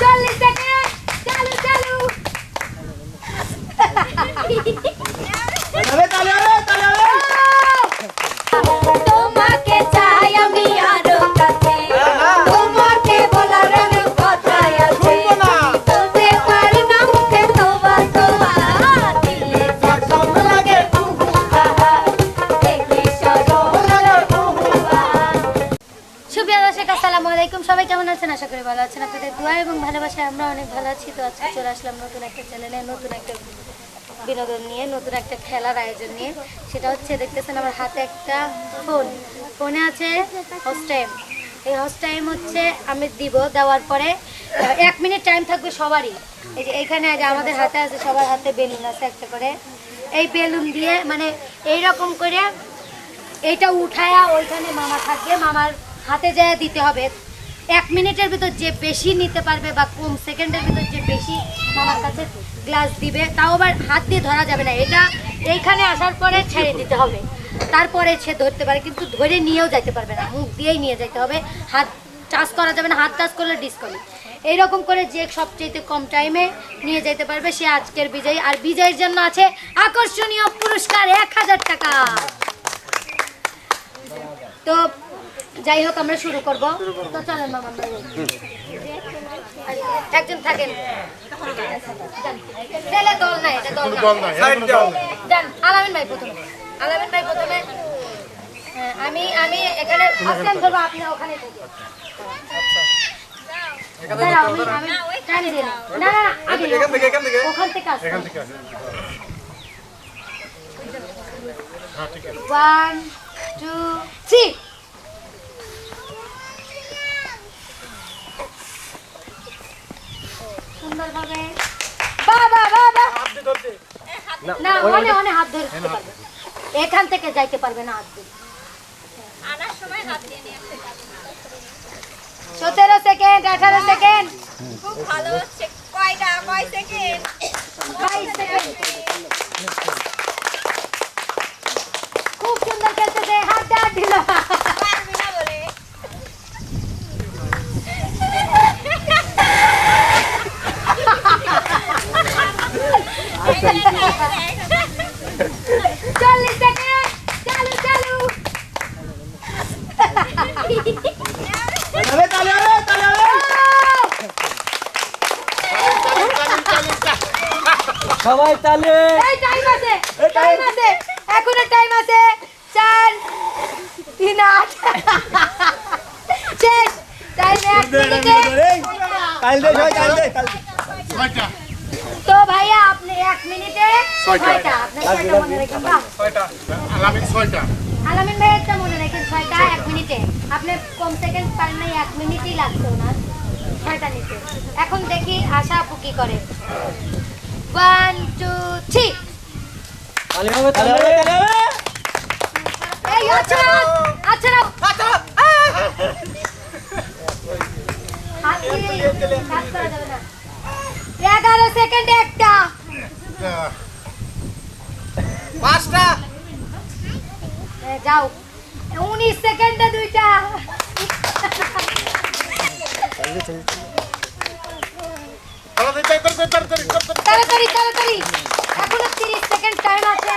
চল্লিশ সেকেন্ড চালু চালু আশা করি ভালো আছেন আপনাদের দোয়া এবং ভালোবাসায় আমরা অনেক ভালো আছি। তো আজকে চলে আসলাম নতুন একটা চ্যানেলে নতুন একটা বিনোদন নিয়ে, নতুন একটা খেলার আয়োজন নিয়ে। সেটা হচ্ছে দেখতেছেন আমার হাতে একটা ফোন ফোনে আছে হোস্ট টাইম এই টাইম হচ্ছে আমি দিব, দেওয়ার পরে এক মিনিট টাইম থাকবে সবারই। এই যে এখানে যে আমাদের হাতে আছে, সবার হাতে বেলুন আছে একটা করে। এই বেলুন দিয়ে মানে এই রকম করে এইটা উঠায়া ওইখানে মামা থাকবে, মামার হাতে যায় দিতে হবে। এক মিনিটের ভিতর যে বেশি নিতে পারবে বা কম সেকেন্ডের ভিতর যে বেশি মামার কাছে গ্লাস দিবে, তাও আবার হাত দিয়ে ধরা যাবে না। এটা এইখানে আসার পরে ছেড়ে দিতে হবে। তারপরে সে ধরতে পারে, কিন্তু ধরে নিয়েও যাইতে পারবে না। মুখ দিয়েই নিয়ে যেতে হবে। হাত চাষ করা যাবে না। হাত চাষ করলে ডিসকাউন্ট এইরকম করে যে সবচেয়ে কম টাইমে নিয়ে যেতে পারবে সে আজকের বিজয়ী। আর বিজয়ের জন্য আছে আকর্ষণীয় পুরস্কার এক হাজার টাকা। তো যাই হোক আমরা শুরু করব। তো চলেন মামা একজন থাকেন। ছেলে দল নাই এটা দল না। যান আলামিন ভাই প্রথমে। আলামিন ভাই প্রথমে হ্যাঁ, আমি আমি এখানে আসলাম ধরবো আপনি ওখানে থাকেন। দাঁড়াও, আমি আমি টাইম দিই না না না, না আগে এখান থেকে, এখান থেকে? ওখান থেকে আসলাম ওয়ান টু থ্রি সুন্দরভাবে। বাবা বাবা না ওখানে ওখানে হাত ধরতে পারবে এখান থেকে যাইতে পারবে না হাত ধরে সতেরো সেকেন্ড আঠারো সেকেন্ড। খুব ভালো হচ্ছে। কয়টা? কয় সেকেন্ড? বাইশ সেকেন্ড। খুব সুন্দর খেলতেছে। হাত হাত দিল পারবি না বলে চল্লিশ সেকেন্ড চালু। চালু সবাই তালে এই টাইম আছে। টাইম আছে এখনও টাইম আছে। চার তিন আট শেষ। টাইম এক মিনিটে কাল দে। কাল দে কাল দে। তো ভাইয়া আপনি এক মিনিটে ছয়টা। আপনার ছয়টা মনে রাখেন বাহ আলামিন ভাই একটা মনে রাখেন ছয়টা এক মিনিটে। আপনি কম সেকেন্ড পারেন নাই এক মিনিটই লাগছে ওনার। ছয়টা নিতে। এখন দেখি আশা আপু কি করে। ওয়ান টু থ্রি তালে হবে তালে হবে তালে হবে এই আচ্ছা আচ্ছা হাত দিয়ে কাজ করা যাবে না সেকেন্ড একটা। পাঁচটা। যাও। উনিশ সেকেন্ডে দুইটা। তাড়াতাড়ি তাড়াতাড়ি। এখনও তিরিশ সেকেন্ড টাইম আছে।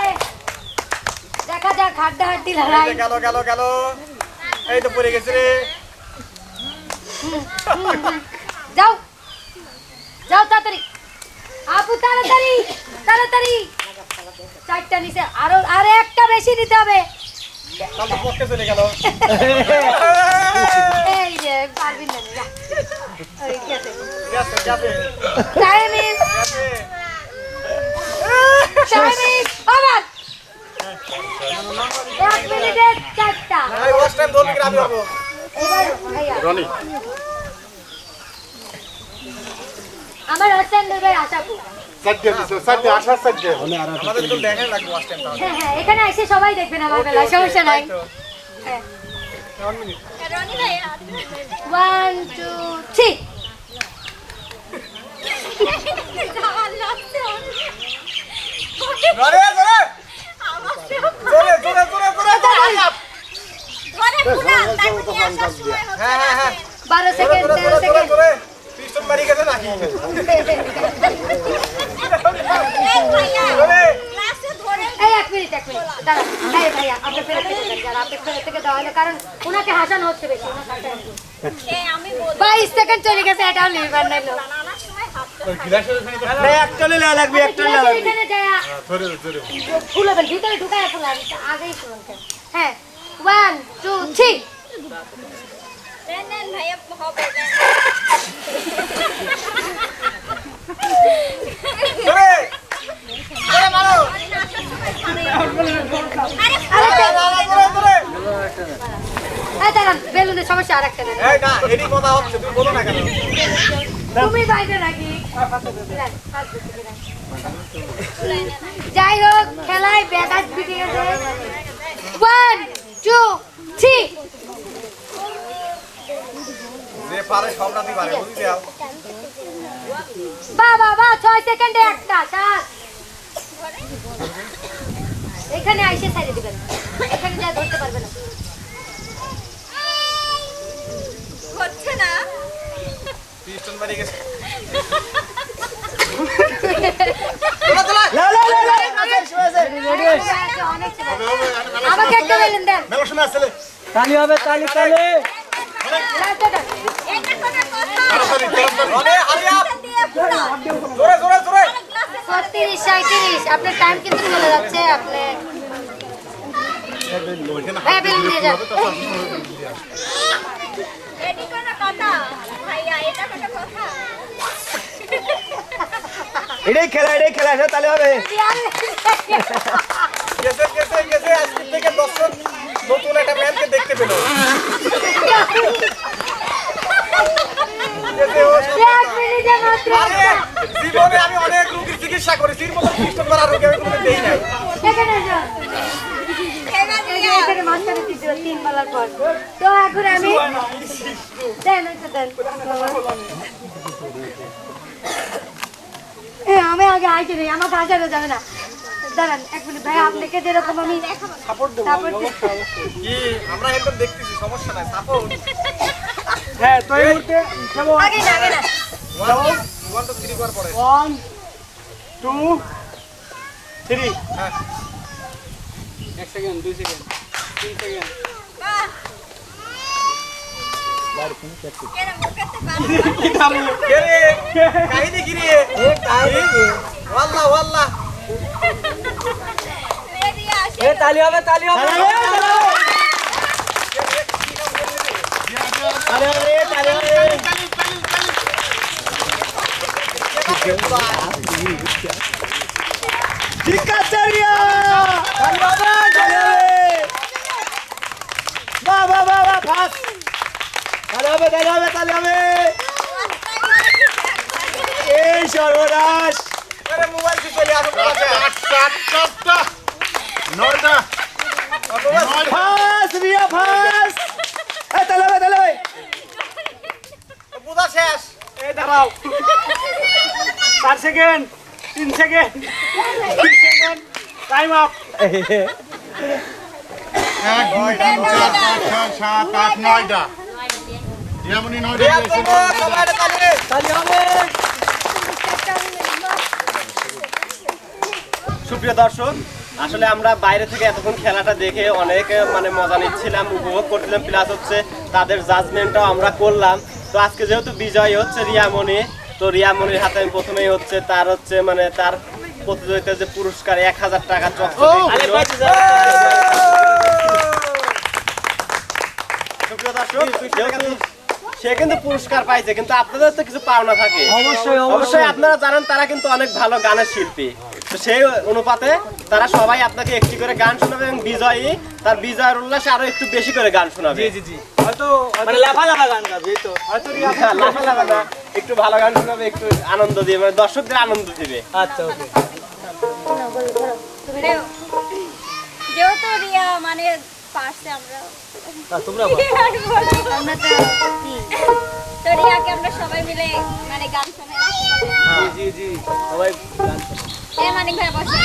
দেখা যাক হাড্ডা হাড্ডি লড়াই। গেল গেল গেল। এই তো পড়ে গেছে রে। যাও। যাও তাড়াতাড়ি। আপু তাড়াতাড়ি তাড়াতাড়ি। চারটা নিচে আরও আরে একটা বেশি নিতে হবে। চলে গেল। এই যে পারবি না যা। ওই গেছে গেছে গেছে time is time is over এক মিনিটে চারটা। এই ওয়াশ টাইম ধরলে কি আমি হব এবার ভাইয়া আমার ভাই আশাপুর হ্যাঁ হ্যাঁ এখানে এসে সবাই দেখবেন আমার বেলা সমস্যা নাই। হ্যাঁ। ওয়ান টু থ্রি আমার লাগছে ধরে ধরে আমার জোরে জোরে জোরে জোরে ধরে পুরা তারপর নিয়ে আসার সময় হচ্ছে হ্যাঁ হ্যাঁ হ্যাঁ বারো ধরে, সেকেন্ড ধরে, তেরো ধরে, ধরে, সেকেন্ড ধরে। পিস্টন বাড়ি গেছে নাকি? এই ভাইয়া ধরে। ক্লাসে ধরে এই এক মিনিট এক মিনিট দাঁড়ান এই ভাইয়া আপনি ফেরত থেকে দেন যারা আপনি ফেরত থেকে দেওয়া হলো কারণ ওনাকে হাসানো হচ্ছে বেশি ওনার হাসানো হচ্ছে। সে আমি বলব বাইশ সেকেন্ড চলে গেছে এটাও লিভার নাই লোক নানার সময় হাত একটা লেলা লাগবে একটা লেলা লাগবে। এখানে যায় ফুলাবেন ভিতরে ঢুকায় ফুলান আগেই ফুলান হ্যাঁ। ওয়ান টু থ্রি নেন নেন ভাইয়া বেলুনের সমস্যা আর একটা দেন এই না, এরই কথা হচ্ছে, তুমি বলো না কেন? তুমি বাইরে নাকি দেন, হাত দিতে দেন। যাই হোক খেলায় ব্যাঘাত বিটে গেছে ওয়ান টু থ্রি যাও। বা বাবা ছয় সেকেন্ডে একটা সাত এখানে আইসে সাইডে দিবেন এখানে যা ধরতে পারবে না হচ্ছে না পিস্টন বাড়ি গেছে। আমাকে একটা বেলুন দেন তালি হবে তালি তালি আপনার টাইম কিন্তু চলে যাচ্ছে আপনি হ্যাঁ বেলুন দিয়ে যান এটি কোনো কথা ভাইয়া এটা কোনো কথা এটাই খেলা এটাই খেলা এটা তালি হবে। গেছে, গেছে, গেছে। আমি অনেক রোগীর চিকিৎসা করেছি এর মতো পিস্টন মারা রোগী আমি কোনোদিন দেই নাই। এখানে মাঝখানে দিছিল তিন বেলার পর। তো এখন আমি দেন ওইটা দেন। আমি আগে আইছি নেই আমাকে আসারও যাবে না। দাঁড়ান এক মিনিট ভাই আপনাকে যেরকম আমি সাপোর্ট দেবো কি আমরা একদম দেখতেছি সমস্যা নাই সাপোর্ট হ্যাঁ তো এই মুহূর্তে আগে না আগে না। ওয়ান ওয়ান টু থ্রি করার পরে ওয়ান টু থ্রি হ্যাঁ। এক সেকেন্ড দুই সেকেন্ড তিন সেকেন্ড বাহ কেন মুখেতে পারো কে রে কাহিনী কি রে ওয়াল্লাহ ওয়াল্লাহ রেডি আসে এ তালি হবে তালি হবে তালি হবে তালি হবে ঠিক আছে রিয়া তালি হবে তালি হবে বাহ ফাস তালি হবে তালি হবে তালি হবে। এই সর্বনাশ। আরে মোবাইল কি চলে আসো মোবাইল ফাস রিয়া ফাস এই তালি হবে তালি হবে। বুঝা শেষ। এই দাঁড়াও। চার সেকেন্ড তিন সেকেন্ড তিন সেকেন্ড টাইম আপ এক দুই তিন চার পাঁচ ছয় সাত আট নয়টা। যেমনই নয়টা সুপ্রিয় দর্শক আসলে আমরা বাইরে থেকে এতক্ষণ খেলাটা দেখে অনেক মানে মজা নিচ্ছিলাম উপভোগ করছিলাম। প্লাস হচ্ছে তাদের জাজমেন্টটাও আমরা করলাম। তো আজকে যেহেতু বিজয় হচ্ছে রিয়ামণি তো রিয়ামণির হাতে আমি প্রথমেই হচ্ছে তার হচ্ছে মানে তার প্রতিযোগিতার যে পুরস্কার এক হাজার টাকা চকচকে দিল। সুপ্রিয় দর্শক যেহেতু সে কিন্তু পুরস্কার পাইছে কিন্তু আপনাদের তো কিছু পাওনা থাকে। অবশ্যই, অবশ্যই। আপনারা জানেন তারা কিন্তু অনেক ভালো গানের শিল্পী। তো সেই অনুপাতে তারা সবাই আপনাকে একটি করে গান শোনাবে এবং বিজয়ী। তার বিজয়ের উল্লাসে আরও একটু বেশি করে গান শোনাবে। জি জি হয়তো মানে লাফা লাফা গান গাবে তো। হয়তো রিয়া লাফা লাফা না একটু ভালো গান শোনাবে একটু আনন্দ দিবে মানে দর্শকদের আনন্দ দিবে। আচ্ছা ওকে। যেহেতু রিয়া মানে পারছে আমরা তোমরা আমরা তো তো রিয়াকে আমরা সবাই মিলে মানে গান শোনাই। জি জি সবাই গান এ মানিক ভাই বসে।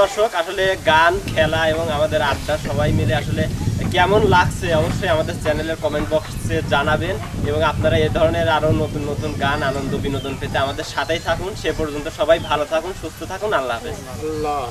দর্শক, আসলে গান, খেলা এবং আমাদের আড্ডা সবাই মিলে আসলে কেমন লাগছে অবশ্যই আমাদের চ্যানেলের কমেন্ট বক্সে জানাবেন এবং আপনারা এ ধরনের আরও নতুন নতুন গান, আনন্দ, বিনোদন পেতে আমাদের সাথেই থাকুন। সে পর্যন্ত সবাই ভালো থাকুন, সুস্থ থাকুন। আল্লাহ হাফেজ। আল্লাহ